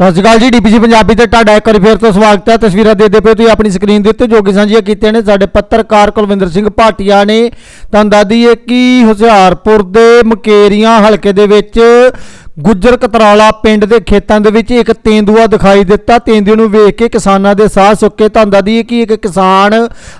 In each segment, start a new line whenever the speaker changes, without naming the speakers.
ਸਤਿ ਸ਼੍ਰੀ ਅਕਾਲ ਜੀ ਡੀਪੀਸੀ ਪੰਜਾਬੀ ਤੇ ਤੁਹਾਡਾ ਇੱਕ ਵਾਰੀ ਫੇਰ ਤੋਂ ਸਵਾਗਤ ਹੈ। ਤਸਵੀਰਾਂ ਦੇਖਦੇ ਪਏ ਤੁਸੀਂ ਆਪਣੀ ਸਕਰੀਨ ਦੇ ਉੱਤੇ ਜੋ ਕਿ ਸਾਂਝੀਆਂ ਕੀਤੀਆਂ ਨੇ, ਸਾਡੇ ਪੱਤਰਕਾਰ ਕੁਲਵਿੰਦਰ ਸਿੰਘ ਭਾਟੀਆ ਨੇ ਤੁਹਾਨੂੰ ਦੱਸ ਦਈਏ ਕਿ ਹੁਸ਼ਿਆਰਪੁਰ ਦੇ ਮਕੇਰੀਆਂ ਹਲਕੇ ਦੇ ਵਿੱਚ ਗੁੱਜਰ ਕਤਰਾਲਾ ਪਿੰਡ ਦੇ ਖੇਤਾਂ ਦੇ ਵਿੱਚ ਇੱਕ ਤੇਂਦੂਆ ਦਿਖਾਈ ਦਿੱਤਾ। ਤੇਂਦੂਏ ਨੂੰ ਵੇਖ ਕੇ ਕਿਸਾਨਾਂ ਦੇ ਸਾਹ ਸੁੱਕੇ ਤੁਹਾਨੂੰ ਦੱਸ ਦਈਏ ਕਿ ਇੱਕ ਕਿਸਾਨ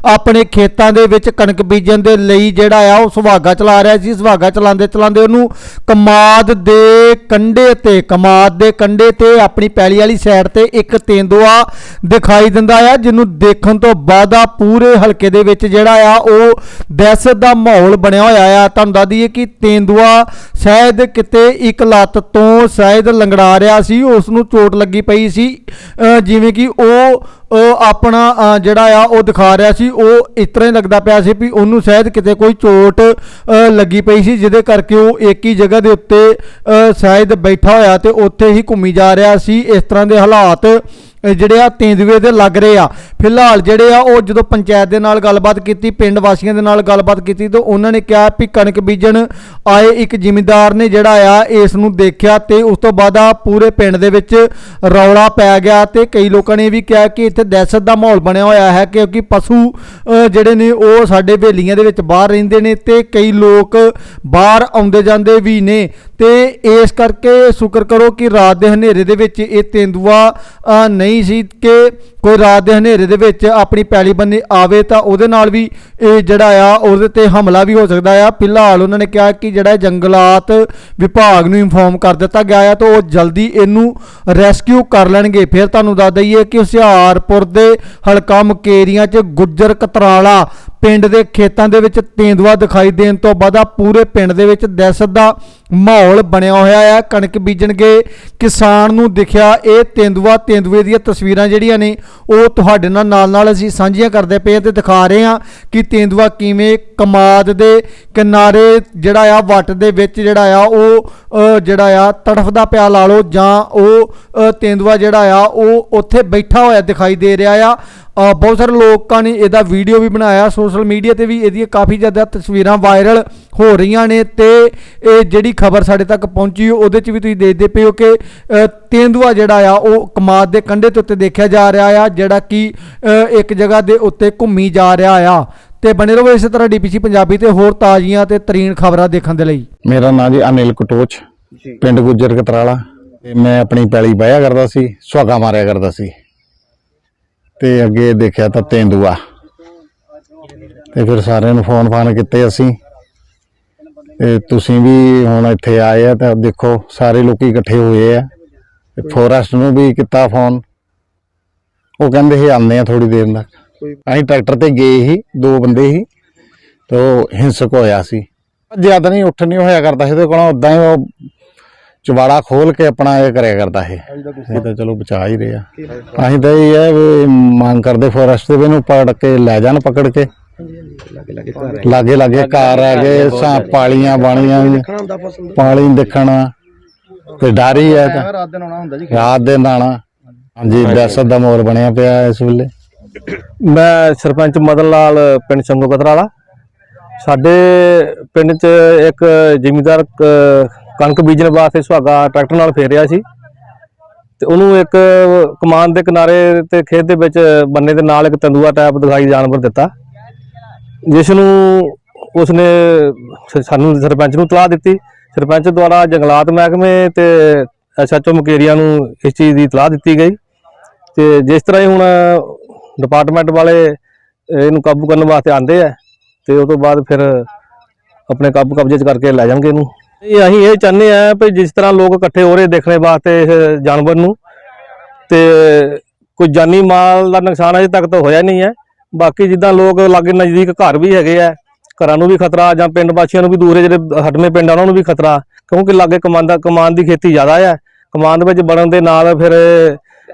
ਆਪਣੇ ਖੇਤਾਂ ਦੇ ਵਿੱਚ ਕਣਕ ਬੀਜਣ ਦੇ ਲਈ ਜਿਹੜਾ ਆ, ਉਹ ਸੁਹਾਗਾ ਚਲਾ ਰਿਹਾ ਸੀ। ਸੁਹਾਗਾ ਚਲਾਉਂਦੇ ਚਲਾਉਂਦੇ ਉਹਨੂੰ ਕਮਾਦ ਦੇ ਕੰਢੇ ਤੇ, ਕਮਾਦ ਦੇ ਕੰਢੇ ਤੇ ਆਪਣੀ ਪੈਲੀ ਵਾਲੀ ਸਾਈਡ ਤੇ ਇੱਕ ਤੇਂਦੂਆ ਦਿਖਾਈ ਦਿੰਦਾ ਆ, ਜਿਹਨੂੰ ਦੇਖਣ ਤੋਂ ਬਾਅਦ ਆ ਪੂਰੇ ਹਲਕੇ ਦੇ ਵਿੱਚ ਜਿਹੜਾ ਆ, ਉਹ ਦਹਿਸ਼ਤ ਦਾ ਮਾਹੌਲ ਬਣਿਆ ਹੋਇਆ ਆ। ਤੁਹਾਨੂੰ ਦੱਸ ਦਈਏ ਕਿ ਤੇਂਦੂਆ ਸ਼ਾਇਦ ਕਿਤੇ ਇੱਕ ਲੱਤ ਤੋਂ ਸ਼ਾਇਦ ਲੰਗੜਾ ਰਿਹਾ ਸੀ ਉਸ ਨੂੰ ਚੋਟ ਲੱਗੀ ਪਈ ਸੀ। ਜਿਵੇਂ ਕਿ ਉਹ ਆਪਣਾ ਜਿਹੜਾ ਆ, ਉਹ ਦਿਖਾ ਰਿਹਾ ਸੀ। ਉਹ ਇਸ ਤਰ੍ਹਾਂ ਹੀ ਲੱਗਦਾ ਪਿਆ ਸੀ ਵੀ ਉਹਨੂੰ ਸ਼ਾਇਦ ਕਿਤੇ ਕੋਈ ਚੋਟ ਲੱਗੀ ਪਈ ਸੀ, ਜਿਹਦੇ ਕਰਕੇ ਉਹ ਇੱਕ ਹੀ ਜਗ੍ਹਾ ਦੇ ਉੱਤੇ ਸ਼ਾਇਦ ਬੈਠਾ ਹੋਇਆ ਤੇ ਉੱਥੇ ਹੀ ਘੁੰਮੀ ਜਾ ਰਿਹਾ ਸੀ। ਇਸ ਤਰ੍ਹਾਂ ਦੇ ਹਾਲਾਤ ਜਿਹੜੇ ਆ ਤੇਂਦੂਏ ਦੇ ਲੱਗ ਰਹੇ ਆ। ਫਿਲਹਾਲ ਜਿਹੜੇ ਆ ਉਹ ਜਦੋਂ ਪੰਚਾਇਤ ਦੇ ਨਾਲ ਗੱਲਬਾਤ ਕੀਤੀ, ਪਿੰਡ ਵਾਸੀਆਂ ਦੇ ਨਾਲ ਗੱਲਬਾਤ ਕੀਤੀ, ਤਾਂ ਉਹਨਾਂ ਨੇ ਕਿਹਾ ਵੀ ਕਣਕ ਬੀਜਣ ਆਏ ਇੱਕ ਜ਼ਿਮੀਂਦਾਰ ਨੇ ਜਿਹੜਾ ਆ ਇਸ ਨੂੰ ਦੇਖਿਆ ਤੇ ਉਸ ਤੋਂ ਬਾਅਦ ਆ ਪੂਰੇ ਪਿੰਡ ਦੇ ਵਿੱਚ ਰੌਲਾ ਪੈ ਗਿਆ ਤੇ ਕਈ ਲੋਕਾਂ ਨੇ ਇਹ ਵੀ ਕਿਹਾ ਕਿ ਇੱਥੇ ਦਹਿਸ਼ਤ ਦਾ ਮਾਹੌਲ ਬਣਿਆ ਹੋਇਆ ਹੈ ਕਿਉਂਕਿ ਪਸ਼ੂ ਜਿਹੜੇ ਨੇ ਉਹ ਸਾਡੇ ਵੇਲੀਆਂ ਦੇ ਵਿੱਚ ਬਾਹਰ ਰਹਿੰਦੇ ਨੇ ਤੇ ਕਈ ਲੋਕ ਬਾਹਰ ਆਉਂਦੇ ਜਾਂਦੇ ਵੀ ਨੇ ਤੇ ਇਸ ਕਰਕੇ ਸ਼ੁਕਰ ਕਰੋ ਕਿ ਰਾਤ ਦੇ ਹਨੇਰੇ ਦੇ ਵਿੱਚ ਇਹ ਤੇਂਦੂਆ ਨਹੀਂ ਸੀ ਕਿ ਕੋਈ ਰਾਤ ਦੇ ਹਨੇਰੇ ਦੇ ਵਿੱਚ ਆਪਣੀ ਪੈਲੀ ਬੰਨੇ ਆਵੇ ਤਾਂ ਉਹਦੇ ਨਾਲ ਵੀ ਇਹ ਜਿਹੜਾ ਆ, ਉਹਦੇ ਤੇ ਹਮਲਾ ਵੀ ਹੋ ਸਕਦਾ ਆ। ਫਿਲਹਾਲ ਉਹਨਾਂ ਨੇ ਕਿਹਾ ਕਿ ਜਿਹੜਾ ਜੰਗਲਾਤ ਵਿਭਾਗ ਨੂੰ ਇਨਫੋਰਮ ਕਰ ਦਿੱਤਾ ਗਿਆ ਆ ਤਾਂ ਉਹ ਜਲਦੀ ਇਹਨੂੰ ਰੈਸਕਿਊ ਕਰ ਲੈਣਗੇ। ਫਿਰ ਤੁਹਾਨੂੰ ਦੱਸ ਦਈਏ ਕਿ ਹੁਸ਼ਿਆਰਪੁਰ ਦੇ ਹਲਕਾ ਮੁਕੇਰੀਆਂ 'ਚ ਗੁੱਜਰ ਕਤਰਾਲਾ ਪਿੰਡ ਦੇ ਖੇਤਾਂ ਦੇ ਵਿੱਚ ਤੇਂਦੂਆ ਦਿਖਾਈ ਦੇਣ ਤੋਂ ਬਾਅਦ ਪੂਰੇ ਪਿੰਡ ਦੇ ਵਿੱਚ ਦਹਿਸ਼ਤ ਦਾ ਮਾਹੌਲ ਬਣਿਆ ਹੋਇਆ ਆ ਕਣਕ ਬੀਜਣਗੇ। ਕਿਸਾਨ ਨੂੰ ਦਿਖਿਆ ਇਹ ਤੇਂਦੂਆ ਤੇਂਦੂਏ ਦੀਆਂ ਤਸਵੀਰਾਂ ਜਿਹੜੀਆਂ ਨੇ ਉਹ ਤੁਹਾਡੇ ਨਾਲ ਨਾਲ ਨਾਲ ਅਸੀਂ ਸਾਂਝੀਆਂ ਕਰਦੇ ਪਏ ਹਾਂ ਤੇ ਦਿਖਾ ਰਹੇ ਹਾਂ ਕਿ ਤੇਂਦੂਆ ਕਿਵੇਂ ਕਮਾਦ ਦੇ ਕਿਨਾਰੇ ਜਿਹੜਾ ਆ ਵੱਟ ਦੇ ਵਿੱਚ ਜਿਹੜਾ ਆ ਉਹ ਜਿਹੜਾ ਆ ਤੜਫਦਾ ਪਿਆ ਲਾ ਲਓ ਜਾਂ ਉਹ ਅ, ਤੇਂਦੂਆ ਜਿਹੜਾ ਆ ਉਹ ਉੱਥੇ ਬੈਠਾ ਹੋਇਆ ਦਿਖਾਈ ਦੇ ਰਿਹਾ ਆ। ਬਹੁਤ ਸਾਰੇ ਲੋਕਾਂ ਨੇ ਇਹਦਾ ਵੀਡੀਓ ਵੀ ਬਣਾਇਆ ਸੋਸ਼ਲ ਮੀਡੀਆ ਤੇ ਵੀ ਇਹਦੀਆਂ ਕਾਫੀ ਜ਼ਿਆਦਾ ਤਸਵੀਰਾਂ ਵਾਇਰਲ ਹੋ ਰਹੀਆਂ ਨੇ ਤੇ ਇਹ ਜਿਹੜੀ ਖਬਰ ਸਾਡੇ ਤੱਕ ਪਹੁੰਚੀ ਉਹਦੇ 'ਚ ਵੀ ਤੁਸੀਂ ਦੇਖਦੇ ਪਏ ਹੋ ਕਿ ਤੇਂਦੂਆ ਜਿਹੜਾ ਆ ਉਹ ਕਮਾਦ ਦੇ ਕੰਢੇ ਤੇ ਉੱਤੇ ਦੇਖਿਆ ਜਾ ਰਿਹਾ ਆ ਜਿਹੜਾ ਕਿ ਇੱਕ ਜਗ੍ਹਾ ਦੇ ਉੱਤੇ ਘੁੰਮੀ ਜਾ ਰਿਹਾ ਆ। ਤੇ ਬਣੇ ਰਹੋ ਇਸੇ ਤਰ੍ਹਾਂ ਡੀਪੀਸੀ ਪੰਜਾਬੀ ਤੇ ਹੋਰ ਤਾਜ਼ੀਆਂ ਤੇ ਤਰੀਨ ਖਬਰਾਂ ਦੇਖਣ ਦੇ ਲਈ।
ਮੇਰਾ ਨਾਮ ਜੀ ਅਨਿਲ ਕਟੋਚ ਪਿੰਡ ਗੁੱਜਰ ਕਤਰਾਲਾ। ਤੇ ਮੈਂ ਆਪਣੀ ਪੈਲੀ ਬਾਇਆ ਕਰਦਾ ਸੀ ਸੁਹਾਗਾ ਮਾਰਿਆ ਕਰਦਾ ਸੀ। ਤੇ ਅੱਗੇ ਦੇਖਿਆ ਤਾਂ ਤੇਂਦੂਆ। ਤੇ ਫਿਰ ਸਾਰਿਆਂ ਨੂੰ ਫੋਨ ਫਾਨ ਕੀਤੇ ਅਸੀਂ। ਤੁਸੀਂ ਵੀ ਹੁਣ ਇੱਥੇ ਆਏ ਆ ਤਾਂ ਦੇਖੋ, ਸਾਰੇ ਲੋਕੀ ਇਕੱਠੇ ਹੋਏ ਆ। ਫੋਰੈਸਟ ਨੂੰ ਵੀ ਕੀਤਾ ਫੋਨ ਉਹ ਕਹਿੰਦੇ ਸੀ, ਆਉਂਦੇ ਆ ਥੋੜੀ ਦੇਰ ਤੱਕ। ਅਸੀਂ ਟਰੈਕਟਰ ਤੇ ਗਏ ਸੀ, ਦੋ ਬੰਦੇ ਸੀ, ਤੇ ਉਹ ਹਿੰਸਕ ਹੋਇਆ ਸੀ। ਜ਼ਿਆਦਾ ਨਹੀਂ ਉੱਠ ਨਹੀਂ ਹੋਇਆ ਕਰਦਾ ਸੀ ਤੇ ਕੋਲੋਂ ਉਦਾਂ ਹੀ ਉਹ ਚਵਾੜਾ ਖੋਲ ਕੇ ਆਪਣਾ ਇਹ ਕਰਿਆ ਕਰਦਾ ਸੀ। ਇਹ ਤਾਂ ਚਲੋ ਬਚਾ ਹੀ ਰਿਹਾ ਅਸੀਂ ਤਾਂ ਇਹ ਹੈ ਵੀ ਮੰਗ ਕਰਦੇ ਫੋਰੈਸਟ ਦੇ ਵੀ ਇਹਨੂੰ ਪਕੜ ਕੇ ਲੈ ਜਾਣ, ਪਕੜ ਕੇ। ਲਾਗੇ ਲਾਗੇ ਘਰ ਆ ਗਏ ਸਾਂ ਪਾਲੀਆਂ ਬਾਣੀਆਂ ਪਾਲੀ ਦੇਖਣਾ ਤੇ ਡਰ ਹੀ ਤਾਂ
ਰਾਤ ਦਿਨ ਆਉਣਾ ਹੁੰਦਾ ਜੀ।
ਰਾਤ ਦੇ ਨਾਣਾ ਹਾਂਜੀ ਦਹਿਸ਼ਤ ਦਾ ਮਾਹੌਲ ਬਣਿਆ ਪਿਆ ਇਸ ਵੇਲੇ।
ਮੈਂ ਸਰਪੰਚ ਮਦਨ ਲਾਲ ਪਿੰਡ ਸ਼ੰਗੋ ਕਤਰਾਲਾ। ਸਾਡੇ ਪਿੰਡ 'ਚ ਇੱਕ ਜ਼ਿਮੀਂਦਾਰ ਕਣਕ ਬੀਜਣ ਵਾਸਤੇ ਸੁਹਾਗਾ ਟਰੈਕਟਰ ਨਾਲ ਫੇਰ ਰਿਹਾ ਸੀ। ਤੇ ਉਹਨੂੰ ਇੱਕ ਕਮਾਨ ਦੇ ਕਿਨਾਰੇ ਤੇ ਖੇਤ ਦੇ ਵਿੱਚ ਬੰਨੇ ਦੇ ਨਾਲ ਇੱਕ ਤੰਦੂਆ ਟਾਈਪ ਦਿਖਾਈ ਜਾਨਵਰ ਦਿੱਤਾ। ਜਿਸ ਨੂੰ ਉਸਨੇ ਸ- ਸਾਨੂੰ ਸਰਪੰਚ ਨੂੰ ਤਲਾਹ ਦਿੱਤੀ। ਸਰਪੰਚ ਦੁਆਰਾ ਜੰਗਲਾਤ ਮਹਿਕਮੇ ਤੇ ਐਸਐਚਓ ਮੁਕੇਰੀਆਂ ਨੂੰ ਇਸ ਚੀਜ਼ ਦੀ ਤਲਾਹ ਦਿੱਤੀ ਗਈ। ਤੇ ਜਿਸ ਤਰ੍ਹਾਂ ਹੀ ਹੁਣ ਡਿਪਾਰਟਮੈਂਟ ਵਾਲੇ ਇਹਨੂੰ ਕਾਬੂ ਕਰਨ ਵਾਸਤੇ ਆਂਦੇ ਆ, ਤੇ ਉਸ ਤੋਂ ਬਾਅਦ ਫਿਰ ਆਪਣੇ ਕਾਬੂ ਕਬਜ਼ੇ 'ਚ ਕਰਕੇ ਲੈ ਜਾਣਗੇ ਇਹਨੂੰ। ਇਹ ਅਸੀਂ ਇਹ ਚਾਹੁੰਦੇ ਆ ਵੀ ਜਿਸ ਤਰ੍ਹਾਂ ਲੋਕ ਇਕੱਠੇ ਹੋ ਰਹੇ ਦੇਖਣੇ ਵਾਸਤੇ ਇਸ ਜਾਨਵਰ ਨੂੰ, ਤੇ ਕੋਈ ਜਾਨੀ ਮਾਲ ਦਾ ਨੁਕਸਾਨ ਅਜੇ ਤੱਕ ਤਾਂ ਹੋਇਆ ਨਹੀਂ ਹੈ। ਬਾਕੀ ਜਿੱਦਾਂ ਲੋਕ ਲਾਗੇ ਨਜ਼ਦੀਕ ਘਰ ਵੀ ਹੈਗੇ ਆ, ਘਰਾਂ ਨੂੰ ਵੀ ਖਤਰਾ, ਜਾਂ ਪਿੰਡ ਵਾਸੀਆਂ ਨੂੰ ਵੀ ਦੂਰੇ ਜਿਹੜੇ ਹਟਵੇਂ ਪਿੰਡ ਆ, ਉਹਨਾਂ ਨੂੰ ਵੀ ਖਤਰਾ, ਕਿਉਂਕਿ ਲਾਗੇ ਕਮਾਂਦਾ ਕਮਾਨ ਦੀ ਖੇਤੀ ਜ਼ਿਆਦਾ ਆ, ਕਮਾਨ ਦੇ ਵਿੱਚ ਬਣਨ ਦੇ ਨਾਲ ਫਿਰ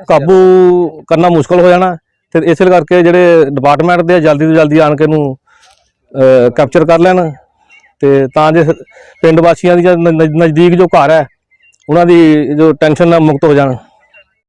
ਕਾਬੂ ਕਰਨਾ ਮੁਸ਼ਕਲ ਹੋ ਜਾਣਾ, ਤੇ ਇਸੇ ਕਰਕੇ ਜਿਹੜੇ ਡਿਪਾਰਟਮੈਂਟ ਦੇ ਜਲਦੀ ਤੋਂ ਜਲਦੀ ਆਣ ਕੇ ਇਹਨੂੰ ਕੈਪਚਰ ਕਰ ਲੈਣ, ਤੇ ਤਾਂ ਜੇ ਪਿੰਡ ਵਾਸੀਆਂ ਦੀ ਜਾਂ ਨਜ਼ਦੀਕ ਜੋ ਘਰ ਹੈ ਉਹਨਾਂ ਦੀ ਜੋ ਟੈਨਸ਼ਨ ਨਾਲ ਮੁਕਤ ਹੋ ਜਾਣ।